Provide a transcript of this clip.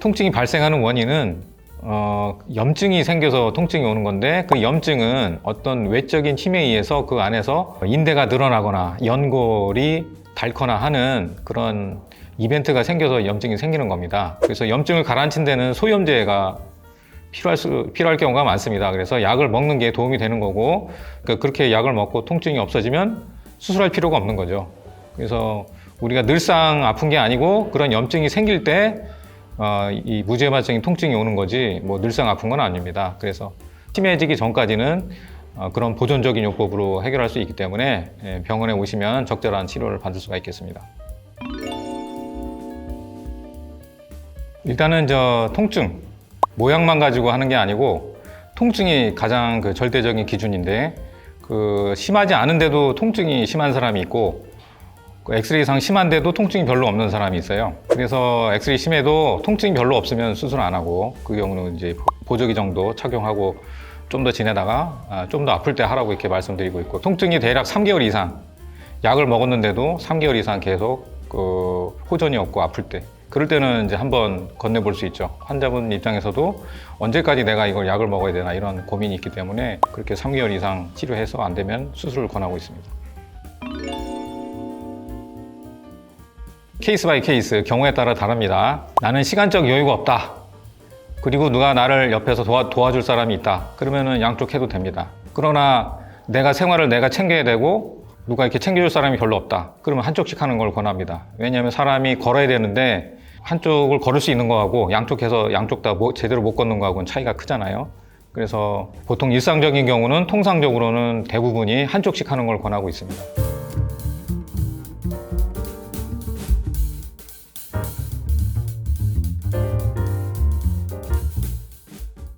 통증이 발생하는 원인은 어, 염증이 생겨서 통증이 오는 건데 그 염증은 어떤 외적인 힘에 의해서 그 안에서 인대가 늘어나거나 연골이 닳거나 하는 그런 이벤트가 생겨서 염증이 생기는 겁니다. 그래서 염증을 가라앉힌 데는 소염제가 필요할 수 필요할 경우가 많습니다. 그래서 약을 먹는 게 도움이 되는 거고 그 그렇게 약을 먹고 통증이 없어지면 수술할 필요가 없는 거죠. 그래서 우리가 늘상 아픈 게 아니고 그런 염증이 생길 때 어, 이 무제마적인 통증이 오는 거지 뭐 늘상 아픈 건 아닙니다. 그래서 심해지기 전까지는 어, 그런 보존적인 요법으로 해결할 수 있기 때문에 예, 병원에 오시면 적절한 치료를 받을 수가 있겠습니다. 일단은 저 통증 모양만 가지고 하는 게 아니고 통증이 가장 그 절대적인 기준인데 그 심하지 않은데도 통증이 심한 사람이 있고 그 엑스레이상 심한데도 통증이 별로 없는 사람이 있어요. 그래서 엑스레이 심해도 통증이 별로 없으면 수술 안 하고 그 경우는 이제 보조기 정도 착용하고 좀 더 지내다가 좀 더 아플 때 하라고 이렇게 말씀드리고 있고 통증이 대략 3개월 이상 약을 먹었는데도 3개월 이상 계속 그 호전이 없고 아플 때 그럴 때는 이제 한번 건네볼 수 있죠. 환자분 입장에서도 언제까지 내가 이걸 약을 먹어야 되나 이런 고민이 있기 때문에 그렇게 3개월 이상 치료해서 안 되면 수술을 권하고 있습니다. 케이스 바이 케이스 경우에 따라 다릅니다. 나는 시간적 여유가 없다. 그리고 누가 나를 옆에서 도와, 도와줄 사람이 있다. 그러면은 양쪽 해도 됩니다. 그러나 내가 생활을 내가 챙겨야 되고 누가 이렇게 챙겨줄 사람이 별로 없다. 그러면 한쪽씩 하는 걸 권합니다. 왜냐하면 사람이 걸어야 되는데 한쪽을 걸을 수 있는 거하고 양쪽 해서 양쪽 다 뭐- 제대로 못 걷는 거하고는 차이가 크잖아요. 그래서 보통 일상적인 경우는 통상적으로는 대부분이 한쪽씩 하는 걸 권하고 있습니다.